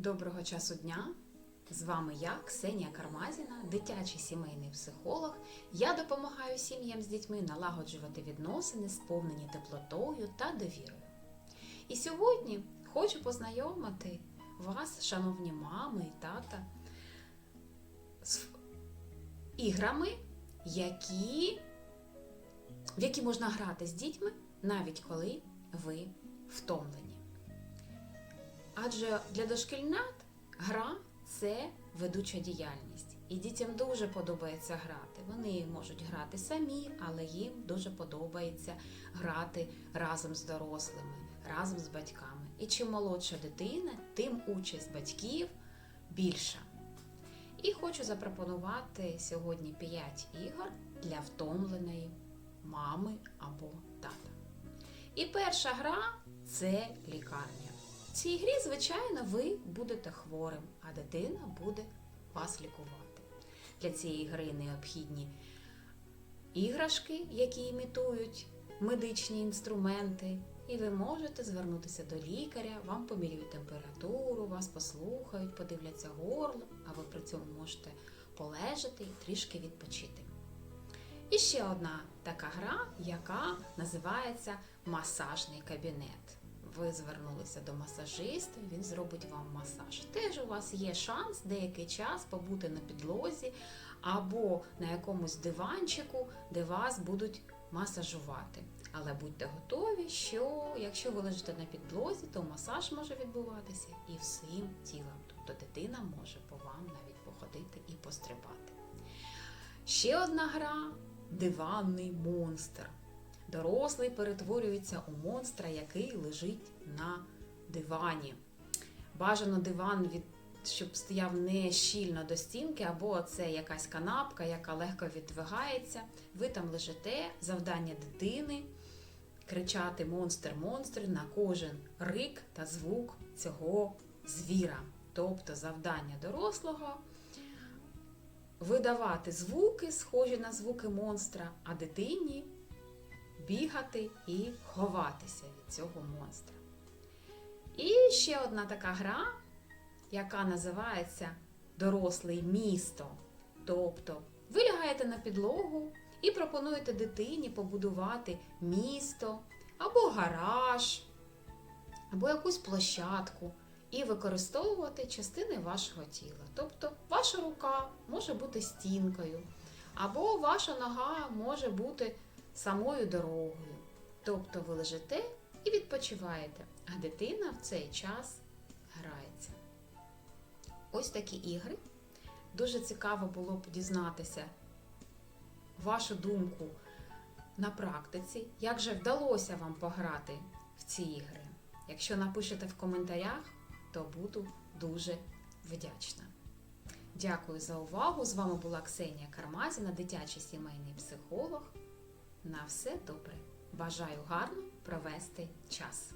Доброго часу дня! З вами я, Ксенія Кармазіна, дитячий сімейний психолог. Я допомагаю сім'ям з дітьми налагоджувати відносини, сповнені теплотою та довірою. І сьогодні хочу познайомити вас, шановні мами і тата, з іграми, які, в які можна грати з дітьми, навіть коли ви втомлені. Адже для дошкільнят гра це ведуча діяльність. І дітям дуже подобається грати. Вони можуть грати самі, але їм дуже подобається грати разом з дорослими, разом з батьками. І чим молодша дитина, тим участь батьків більша. І хочу запропонувати сьогодні 5 ігор для втомленої мами або тата. І перша гра це лікарня. В цій грі, звичайно, ви будете хворим, а дитина буде вас лікувати. Для цієї гри необхідні іграшки, які імітують медичні інструменти, і ви можете звернутися до лікаря, вам поміряють температуру, вас послухають, подивляться горло, а ви при цьому можете полежати і трішки відпочити. І ще одна така гра, яка називається масажний кабінет. Ви звернулися до масажиста, він зробить вам масаж. Теж у вас є шанс деякий час побути на підлозі або на якомусь диванчику, де вас будуть масажувати. Але будьте готові, що якщо ви лежите на підлозі, то масаж може відбуватися і всім тілом. Тобто дитина може по вам навіть походити і пострибати. Ще одна гра диванний монстр. Дорослий перетворюється у монстра, який лежить на дивані. Бажано диван від. Щоб стояв не щільно до стінки, або це якась канапка, яка легко віддвигається. Ви там лежите, завдання дитини кричати монстр, монстр на кожен рик та звук цього звіра. Тобто завдання дорослого видавати звуки, схожі на звуки монстра, а дитині бігати і ховатися від цього монстра. І ще одна така гра, яка називається Дорослий місто. Тобто ви лягаєте на підлогу і пропонуєте дитині побудувати місто або гараж, або якусь площадку і використовувати частини вашого тіла. Тобто ваша рука може бути стінкою, або ваша нога може бути самою дорогою. Тобто ви лежите і відпочиваєте, а дитина в цей час грається. Ось такі ігри. Дуже цікаво було б дізнатися вашу думку на практиці, як же вдалося вам пограти в ці ігри. Якщо напишете в коментарях, то буду дуже вдячна. Дякую за увагу! З вами була Ксенія Кармазіна, дитячий сімейний психолог. На все добре! Бажаю гарно провести час!